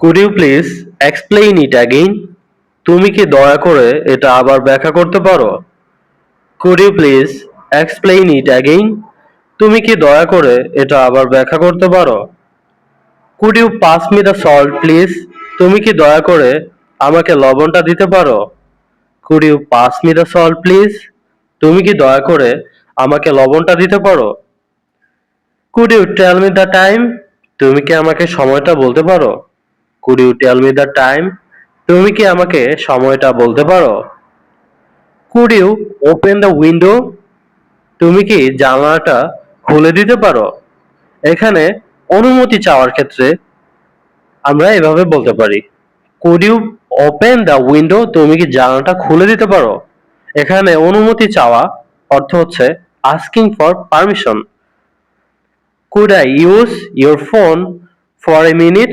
Could you please explain it again তুমি কি দয়া করে এটা আবার ব্যাখ্যা করতে পারো? Could you please explain it again তুমি কি দয়া করে এটা আবার ব্যাখ্যা করতে পারো? Could you pass me the salt please তুমি কি দয়া করে আমাকে লবণটা দিতে পারো? Could you pass me the salt please তুমি কি দয়া করে আমাকে লবণটা দিতে পারো? Could you tell me the time তুমি কি আমাকে সময়টা বলতে পারো? Could you tell me the time তুমি কি আমাকে সময়টা বলতে পারো? Could you open the window তুমি কি জানালাটা খুলে দিতে পারো? এখানে অনুমতি চাওয়ার ক্ষেত্রে আমরা এভাবে বলতে পারি। Could you open the window তুমি কি জানালাটা খুলে দিতে পারো? এখানে অনুমতি চাওয়া অর্থ হচ্ছে asking for permission could I use your phone for a minute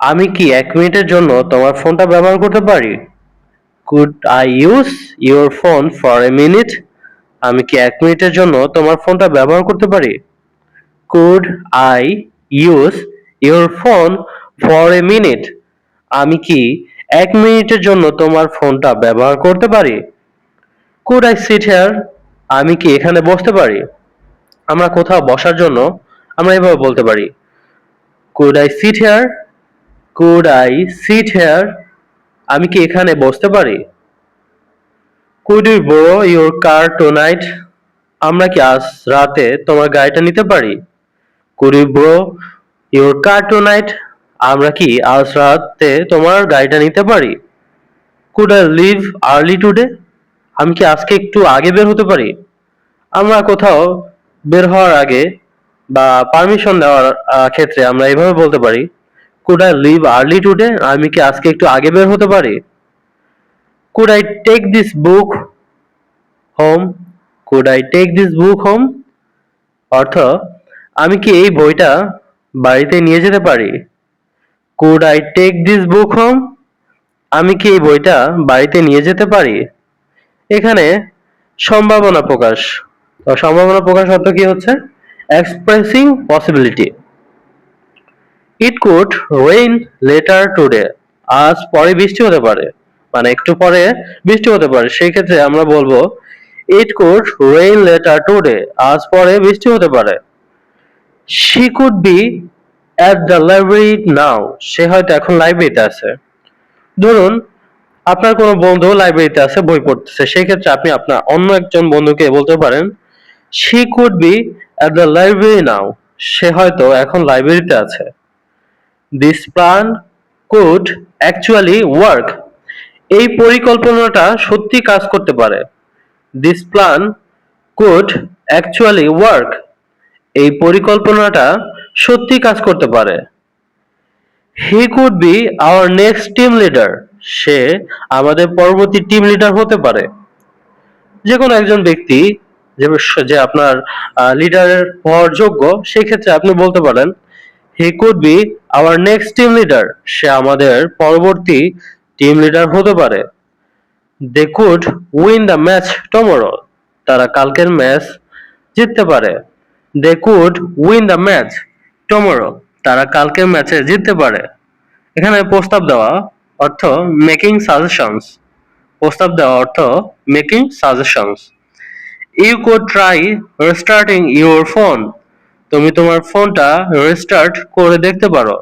আমি কি এক মিনিটের জন্য তোমার ফোনটা ব্যবহার করতে পারি? Could I use your phone for a minute আমি কি এক মিনিটের জন্য তোমার ফোনটা ব্যবহার করতে পারি? Could I use your phone for a minute আমি কি এক মিনিটের জন্য তোমার ফোনটা ব্যবহার করতে পারি? কুড আই সিট হেয়ার আমি কি এখানে বসতে পারি? আমরা কোথাও বসার জন্য আমরা এভাবে বলতে পারি। Could I sit here could I sit here আমি কি এখানে বসতে পারি? Could you borrow your car tonight আমরা কি আজ রাতে তোমার গাড়িটা নিতে পারি? Could you borrow your car tonight আমরা কি আজ রাতে তোমার গাড়িটা নিতে পারি? Could I leave early today আমি কি আজকে একটু আগে বের হতে পারি? আমরা কোথাও বের হওয়ার আগে বা পারমিশন দেওয়ার ক্ষেত্রে আমরা এভাবে বলতে পারি could I leave early today আমি কি আজকে একটু আগে বের হতে পারি? Could I take this book home could I take this book home অর্থ, আমি কি এই বইটা বাড়িতে নিয়ে যেতে পারি? Could I take this book home আমি কি এই বইটা বাড়িতে নিয়ে যেতে পারি? এখানে সম্ভাবনা প্রকাশ। সম্ভাবনা প্রকাশ অর্থ কি হচ্ছে? Expressing possibility it could rain later today আজ পরে বৃষ্টি হতে পারে। মানে একটু পরে বৃষ্টি হতে পারে। সেই ক্ষেত্রে আমরা বলব it could rain later today আজ পরে বৃষ্টি হতে পারে। She could be at the library now সে হয়তো এখন লাইব্রেরিতে আছে। ধরুন, আপনার কোনো বন্ধু লাইব্রেরিতে আছে, বই পড়তেছে। সেই ক্ষেত্রে আপনি আপনার অন্য একজন বন্ধুকে বলতে পারেন she could be at the library now সে হয়তো এখন লাইব্রেরিতে আছে। This plan could actually work এই পরিকল্পনাটা সত্যি কাজ করতে পারে। This plan could actually work এই পরিকল্পনাটা সত্যি কাজ করতে পারে। He could be our next team leader সে আমাদের পরবর্তী টিম লিডার হতে পারে। যে কোনো একজন ব্যক্তি যে যে আপনার লিডারের হওয়ার যোগ্য, সেই ক্ষেত্রে আপনি বলতে পারেন he could be our next team leader. সে আমাদের পরবর্তী টিম লিডার হতে পারে। They could win the match tomorrow. তারা কালকের ম্যাচ জিততে পারে। They could win the match tomorrow. তারা কালকের ম্যাচে জিততে পারে। এখানে প্রস্তাব দেওয়া অর্থ মেকিং সাজেশনস। প্রস্তাব দেওয়া অর্থ making suggestions. You could try restarting your phone. তুমি তোমার ফোনটা রিস্টার্ট করে দেখতে পারো।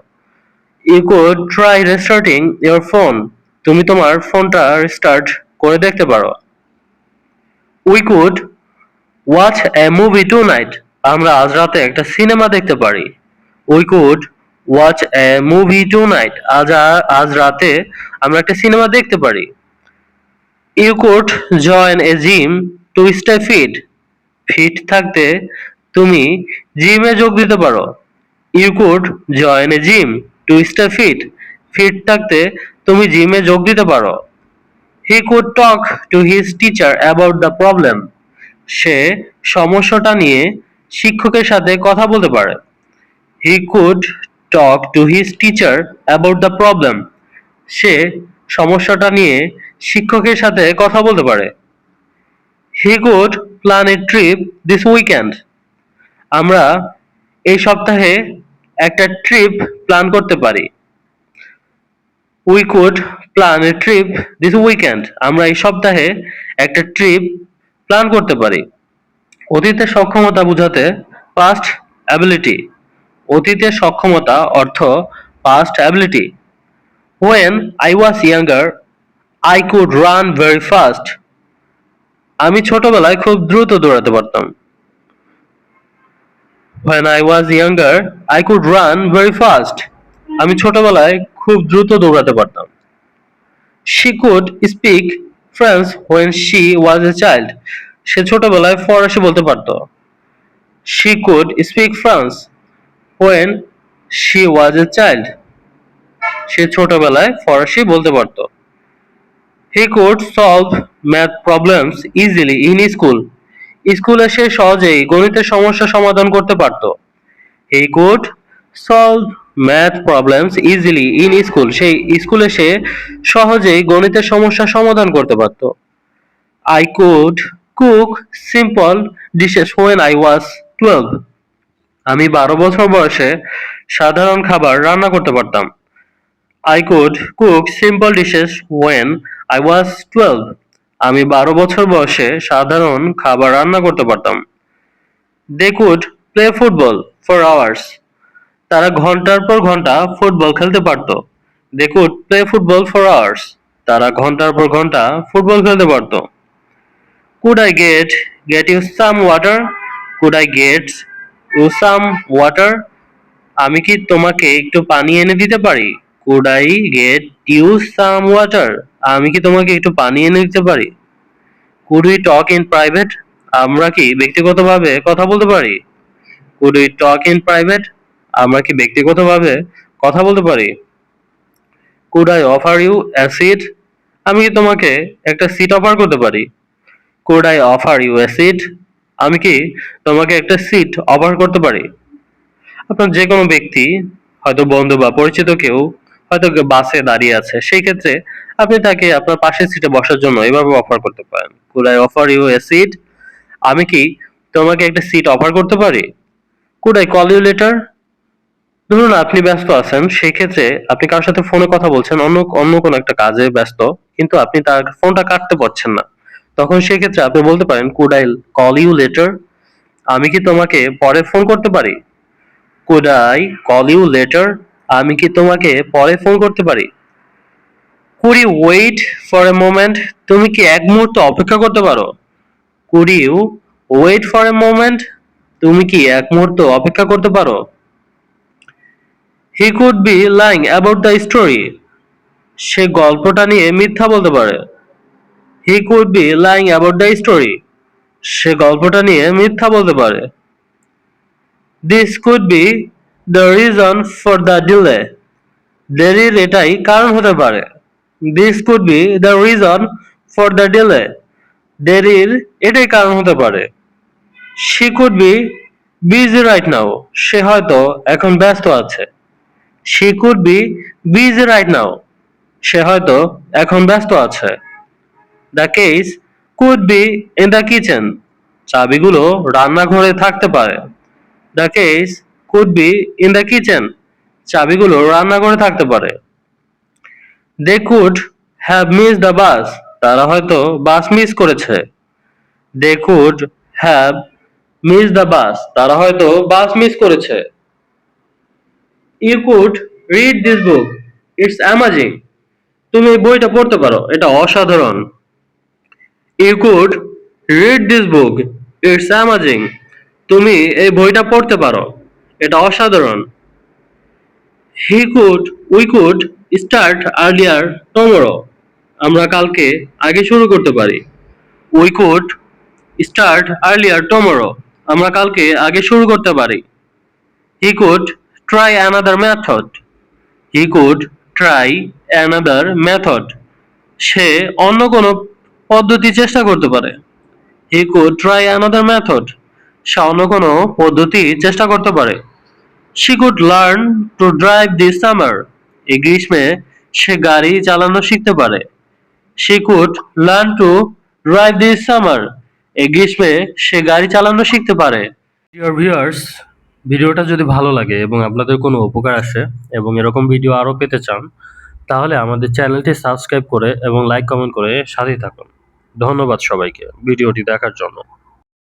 You could try restarting your phone তুমি তোমার ফোনটা রিস্টার্ট করে দেখতে পারো। We could watch a movie tonight আমরা আজ রাতে একটা সিনেমা দেখতে পারি। We could watch a movie tonight আজ আজ রাতে আমরা একটা সিনেমা দেখতে পারি। You could join a gym to stay fit fit থাকতে তুমি জিমে যোগ দিতে পারো। You could join a gym to stay fit fit থাকতে তুমি জিমে যোগ দিতে পারো। He could talk to his teacher about the problem সে সমস্যাটা নিয়ে শিক্ষকের সাথে কথা বলতে পারে। He could talk to his teacher about the problem সে সমস্যাটা নিয়ে শিক্ষকের সাথে কথা বলতে পারে। He could plan a trip this weekend আমরা এই সপ্তাহে একটা ট্রিপ প্ল্যান করতে পারি। We could plan a trip this weekend আমরা এই সপ্তাহে একটা ট্রিপ প্ল্যান করতে পারি। অতীতের সক্ষমতা বোঝাতে পাস্ট অ্যাবিলিটি অতীতের সক্ষমতা অর্থ past ability when I was younger I could run very fast আমি ছোটবেলায় খুব দ্রুত দৌড়াতে পারতাম। When I was younger, I could run very fast. আমি ছোটবেলায় খুব দ্রুত দৌড়াতে পারতাম She could speak French when she was a child. সে ছোটবেলায় ফরাসি বলতে পারতো She could speak French when she was a child. সে ছোটবেলায় ফরাসি বলতে পারতো He could solve math problems easily in school. স্কুলে সে সহজেই গণিতের সমস্যা সমাধান করতে পারত। He could solve math problems easily in school সেই স্কুলে সে সহজেই গণিতের সমস্যা সমাধান করতে পারত। I could cook simple dishes when I was twelve আমি বারো বছর বয়সে সাধারণ খাবার রান্না করতে পারতাম। I could cook simple dishes when I was twelve আমি বারো বছর বয়সে সাধারণ খাবার রান্না করতে পারতাম। They could play football for hours তারা ঘণ্টার পর ঘণ্টা ফুটবল খেলতে পারত। They could play football for hours তারা ঘণ্টার পর ঘণ্টা ফুটবল খেলতে পারত। Could I get get you some water could I get you some water আমি কি তোমাকে একটু পানি এনে দিতে পারি? Could I get you some water আমি কি তোমাকে একটু পানি এনে দিতে পারি? Could we talk in private আমরা কি ব্যক্তিগতভাবে কথা বলতে পারি? Could we talk in private আমরা কি ব্যক্তিগতভাবে কথা বলতে পারি? Could I offer you a seat আমি কি তোমাকে একটা সিট অফার করতে পারি? Could I offer you a seat আমি কি তোমাকে একটা সিট অফার করতে পারি? আপনার যে কোনো ব্যক্তি, হয়তো বন্ধু বা পরিচিত কেউ হয়তো বাসে দাঁড়িয়ে আছে, সেই ক্ষেত্রে আপনি তাকে আপনার পাশের সিটে বসার জন্য এভাবে অফার করতে পারেন। Could I offer you a seat আমি কি তোমাকে একটা সিট অফার করতে পারি? Could I call you later ধরুন আপনি ব্যস্ত আছেন, সেই ক্ষেত্রে আপনি কারোর সাথে ফোনে কথা বলছেন, অন্য অন্য কোনো একটা কাজে ব্যস্ত, কিন্তু আপনি তার ফোনটা কাটতে পারছেন না। তখন সেই ক্ষেত্রে আপনি বলতে পারেন could I call you later আমি কি তোমাকে পরে ফোন করতে পারি? Could I call you later আমি কি তোমাকে পরে ফোন করতে পারি? Could wait for a moment তুমি কি এক মুহূর্ত অপেক্ষা করতে পারো? Could wait for a moment তুমি কি এক মুহূর্ত অপেক্ষা করতে পারো? He could be lying about the story সে গল্পটা নিয়ে মিথ্যা বলতে পারে। He could be lying about the story সে গল্পটা নিয়ে মিথ্যা বলতে পারে। This could be the reason for the delay দেরির এটাই কারণ হতে পারে। This could be the reason for the delay দেরির এটাই কারণ হতে পারে। She could be busy right now সে হয়তো এখন ব্যস্ত আছে। She could be busy right now সে হয়তো এখন ব্যস্ত আছে। The case could be in the kitchen চাবিগুলো রান্নাঘরে থাকতে পারে। The case could be in the kitchen চাবিগুলো রান্নাঘরে থাকতে পারে। They could have miss the bus তারা হয়তো বাস মিস করেছে। They could have miss the bus তারা হয়তো বাস মিস করেছে। You could read this book it's amazing তুমি এই বইটা পড়তে পারো। এটা অসাধারণ। You could read this book it's amazing তুমি এই বইটা পড়তে পারো। এটা অসাধারণ। He could we could start earlier tomorrow আমরা কালকে আগে শুরু করতে পারি। We could start earlier tomorrow আমরা কালকে আগে শুরু করতে পারি। He could try another method he could try another method সে অন্য কোনো পদ্ধতি চেষ্টা করতে পারে। He could try another method সে অন্য কোনো পদ্ধতি চেষ্টা করতে পারে। She could learn to drive this summer এই গ্রীষ্মে সে গাড়ি চালানো শিখতে পারে। She could learn to drive this summer এই গ্রীষ্মে সে গাড়ি চালানো শিখতে পারে। ডিয়ার ভিউয়ার্স ভিডিওটা যদি ভালো লাগে এবং আপনাদের কোনো উপকার আসে এবং এরকম ভিডিও আরও পেতে চান, তাহলে আমাদের চ্যানেলটি সাবস্ক্রাইব করে এবং লাইক কমেন্ট করে সাথেই থাকুন। ধন্যবাদ সবাইকে ভিডিওটি দেখার জন্য।